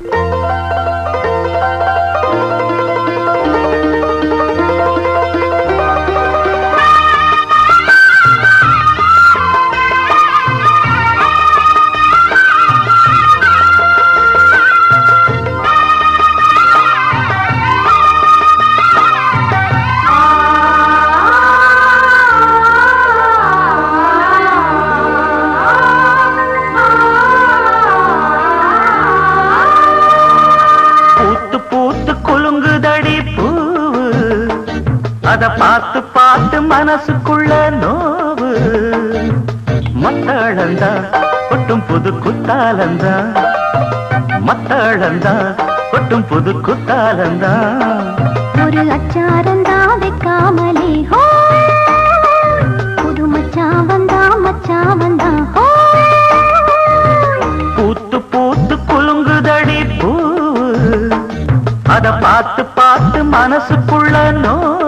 பூத்து அத பார்த்து பார்த்து மனசுக்குள்ள நோவு. மத்தளந்தா கொட்டும் புது குத்தாலந்தா மத்தளந்தா கொட்டும் புது குத்தாலந்தா ஒரு அச்சாரந்தா வைக்காமலே ஹோ. புது மச்சான் வந்தா மச்சான் வந்தா ஹோ. பூத்து பூத்து குலுங்குதடி பூவு. அத பார்த்து பார்த்து மனசுக்குள்ள நோவு.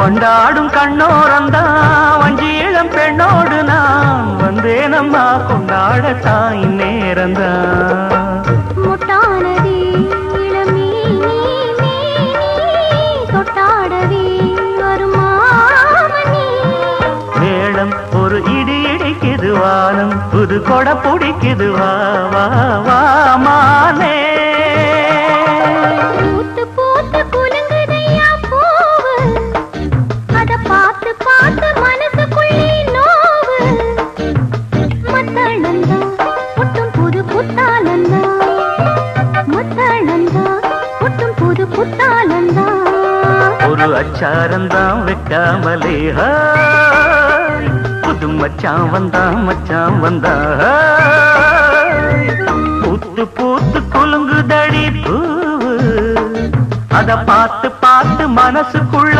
வண்டாடும் கண்ணோரந்தா வஞ்சி இளம் பெண்ணோடு நான் வந்தேனம்மா கொண்டாடத்தான் இந்நேரந்தா முட்டானதே இளமீ நீ தொட்டாடவே வருமாமணி மேளம் ஒரு இடி இடிக்குது வானம் புது கொட பிடிக்குது வா வா வா மானே. ஒரு அச்சாரந்தான் வைக்காமலே. புது மச்சான் வந்தா மச்சான் வந்தா பூத்து பூத்து குலுங்குதடி பூ. அத பார்த்து பார்த்து மனசுக்குள்ள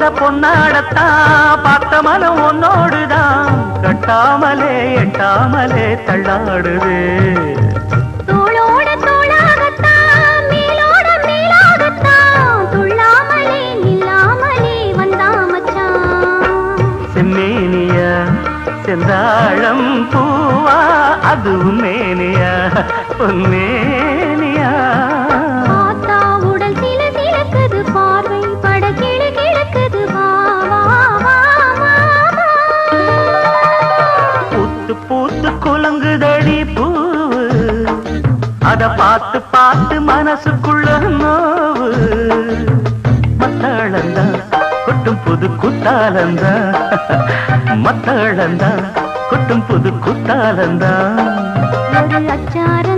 பட்டோட பொன்னாடத்தான் பார்த்த மனம் உன்னோடுதான். கட்டாமலே எட்டாமலே தள்ளாடுது. செந்தாழம் பூவா அதுவும் மேனியா பொன்னேனியா குலங்குதடி பூவு. அத பார்த்து பார்த்து மனசுக்குள்ள நோவு. மத்தாளந்தா கொட்டும் புது குத்தாலந்தா மத்தாளந்தா கொட்டும் புது குத்தாலந்தா ஒரு அச்சாரந்தா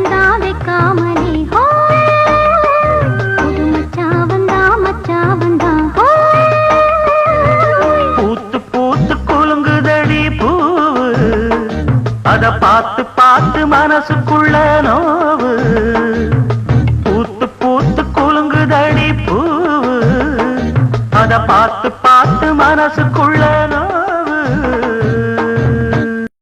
அத பார்த்து பார்த்து மனசுக்குள்ள